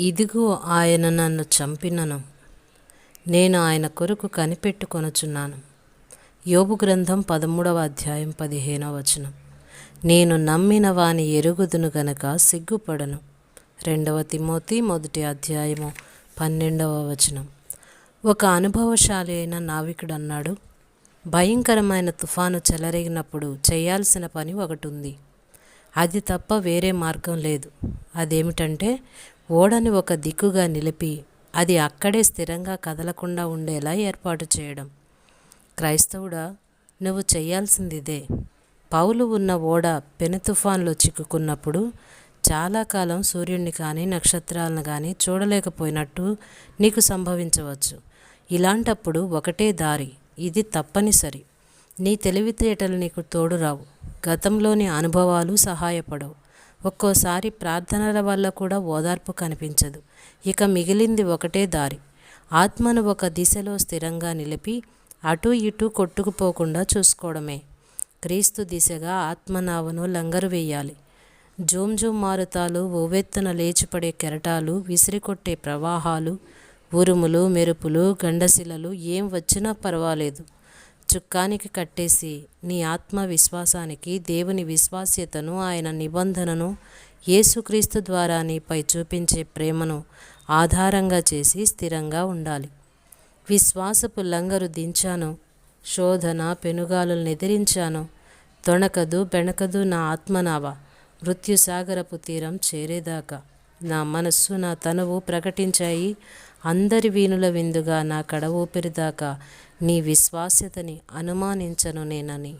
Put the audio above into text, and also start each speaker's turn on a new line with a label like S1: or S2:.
S1: ఇదిగో ఆయన నన్ను చంపినను. నేను ఆయన కొరకు కనిపెట్టుకొనుచున్నాను. యోబు గ్రంథం పదమూడవ అధ్యాయం పదిహేనవ వచనం. నేను నమ్మిన వాని ఎరుగుదును గనక సిగ్గుపడను. రెండవ తిమోతి మొదటి అధ్యాయము పన్నెండవ వచనం. ఒక అనుభవశాలి అయిన నావికుడు అన్నాడు భయంకరమైన తుఫాను చెలరేగినప్పుడు చేయాల్సిన పని ఒకటి ఉంది అది తప్ప వేరే మార్గం లేదు. అదేమిటంటే ఓడని ఒక దిక్కుగా నిలిపి అది అక్కడే స్థిరంగా కదలకుండా ఉండేలా ఏర్పాటు చేయడం. క్రైస్తవుడా నువ్వు చేయాల్సింది ఇదే పౌలు ఉన్న ఓడ పెను తుఫాన్లో చిక్కుకున్నప్పుడు చాలా కాలం సూర్యుడిని కానీ నక్షత్రాలను కానీ చూడలేకపోయినట్టు నీకు సంభవించవచ్చు. ఇలాంటప్పుడు ఒకటే దారి ఇది తప్పనిసరి. నీ తెలివితేటలు నీకు తోడురావు. గతంలోని అనుభవాలు సహాయపడవు. ఒక్కోసారి ప్రార్థనల వల్ల కూడా ఓదార్పు కనిపించదు. ఇక మిగిలింది ఒకటే దారి. ఆత్మను ఒక దిశలో స్థిరంగా నిలిపి అటు ఇటు కొట్టుకుపోకుండా చూసుకోవడమే. క్రీస్తు దిశగా ఆత్మనావను లంగరు వేయాలి. జూమ్ జూమ్ మారుతాలు ఓవెత్తున లేచిపడే కెరటాలు విసిరికొట్టే ప్రవాహాలు ఉరుములు మెరుపులు గండశిలలు ఏం వచ్చినా పర్వాలేదు. చుక్కానికి కట్టేసి నీ ఆత్మవిశ్వాసానికి దేవుని విశ్వాస్యతను ఆయన నిబంధనను యేసుక్రీస్తు ద్వారా నీపై చూపించే ప్రేమను ఆధారంగా చేసి స్థిరంగా ఉండాలి. విశ్వాసపు లంగరు దించాను శోధన పెనుగాలు ఎదిరించాను తొణకదు బెణకదు నా ఆత్మనావ మృత్యుసాగరపు తీరం చేరేదాకా నా మనస్సు నా తనువు ప్రకటించాయి. అందరి వీణుల విందుగా నా కడ ఊపిరిదాకా నీ విశ్వాస్యతని అనుమానించను నేనని.